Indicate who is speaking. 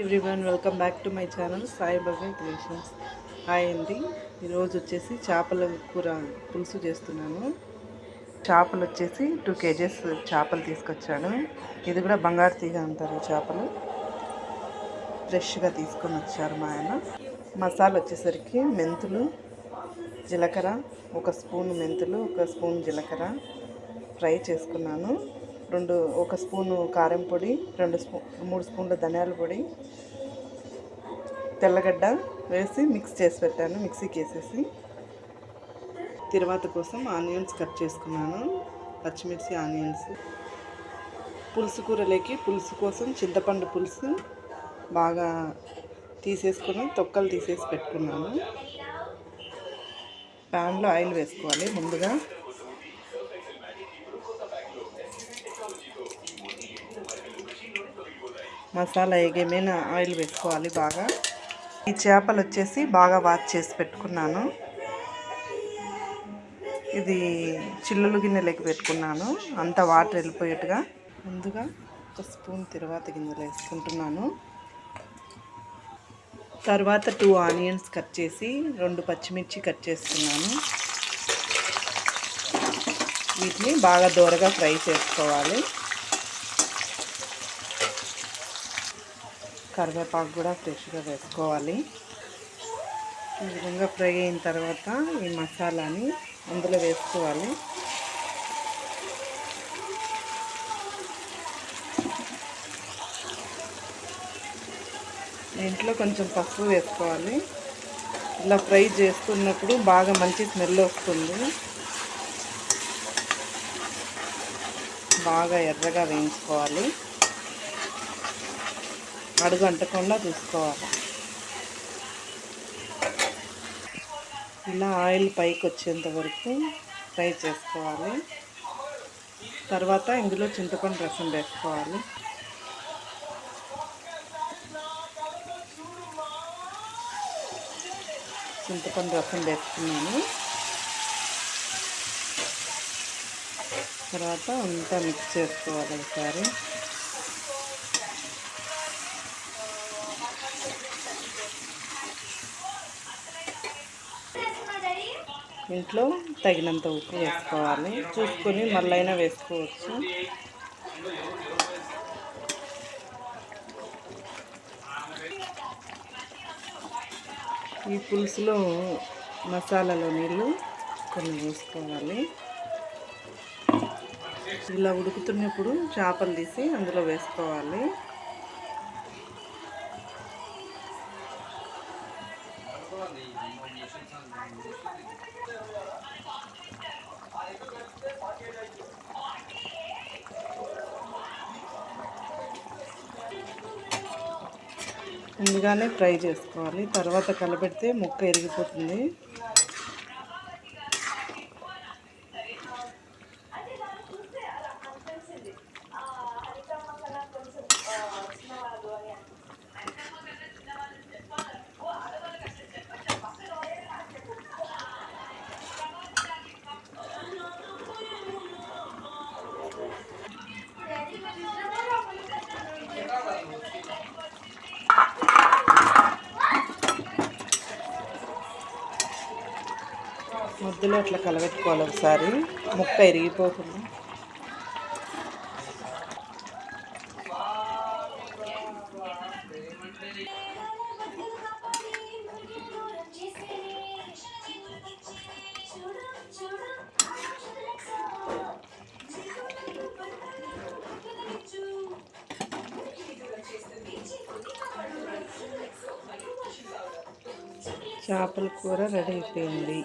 Speaker 1: Everyone welcome back to my channel Saibaba creations. Hi అండి. ఈరోజు వచ్చేసి చేపల కూర పులుసు చేస్తున్నాను. చేపలు వచ్చేసి టూ కేజెస్ చేపలు తీసుకొచ్చాను. ఇది కూడా బంగారు తీగ అంటారు చేపలు. ఫ్రెష్గా తీసుకొని వచ్చారు మా ఆయన. మసాలా వచ్చేసరికి మెంతులు జీలకర్ర ఒక స్పూన్ మెంతులు ఒక స్పూన్ జీలకర్ర. ఫ్రై చేసుకున్నాను. రెండు ఒక స్పూను కారం పొడి రెండు స్పూ మూడు స్పూన్ల ధనియాల పొడి తెల్లగడ్డ వేసి మిక్స్ చేసి పెట్టాను మిక్సీకి వేసేసి. తర్వాత కోసం ఆనియన్స్ కట్ చేసుకున్నాను పచ్చిమిర్చి ఆనియన్స్. పులుసు కూరలోకి పులుసు కోసం చింతపండు పులుసు బాగా తీసేసుకుని తొక్కలు తీసేసి పెట్టుకున్నాను. ప్యాన్లో ఆయిల్ వేసుకోవాలి ముందుగా. మసాలా ఎగేమైనా ఆయిల్ వేసుకోవాలి బాగా. ఈ చేపలు వచ్చేసి బాగా వాష్ చేసి పెట్టుకున్నాను. ఇది చిల్లులు గిన్నెలకి పెట్టుకున్నాను. అంత వాటర్ వెళ్ళిపోయేట్టుగా ముందుగా ఒక స్పూన్ తర్వాత గింజలు వేసుకుంటున్నాను. తర్వాత టూ ఆనియన్స్ కట్ చేసి రెండు పచ్చిమిర్చి కట్ చేసుకున్నాను వీటిని బాగా దూరగా ఫ్రై చేసుకోవాలి. కరివేపాకు కూడా ఫ్రెష్గా వేసుకోవాలి. ఈ విధంగా ఫ్రై అయిన తర్వాత ఈ మసాలాని అందులో వేసుకోవాలి. దీంట్లో కొంచెం పసుపు వేసుకోవాలి. ఇలా ఫ్రై చేస్తున్నప్పుడు బాగా మంచి స్మెల్ వస్తుంది. బాగా ఎర్రగా వేయించుకోవాలి. అడుగు అంటకుండా చూసుకోవాలి. ఇలా ఆయిల్ పైకి వచ్చేంత వరకు ఫ్రై చేసుకోవాలి. తర్వాత ఇందులో చింతపండు రసం వేసుకోవాలి. చింతపండు రసం వేసుకున్నాను. తర్వాత అంతా మిక్స్ చేసుకోవాలి ఒకసారి. ఇంట్లో తగినంత ఉప్పు వేసుకోవాలి. చూసుకొని మళ్ళైనా వేసుకోవచ్చు. ఈ పులుసులో మసాలాలో నీళ్ళు కొన్ని వేసుకోవాలి. ఇలా ఉడుకుతున్నప్పుడు చేపలు తీసి అందులో వేసుకోవాలి. ముందుగానే ఫ్రై చేసుకోవాలి. తర్వాత కలపెడితే ముక్క ఎరిగిపోతుంది మధ్యలో అట్లా కలబెట్టుకోవాలి ఒకసారి. ముక్క ఇరిగిపోతుంది. చేపల కూర రెడీ అయిపోయింది.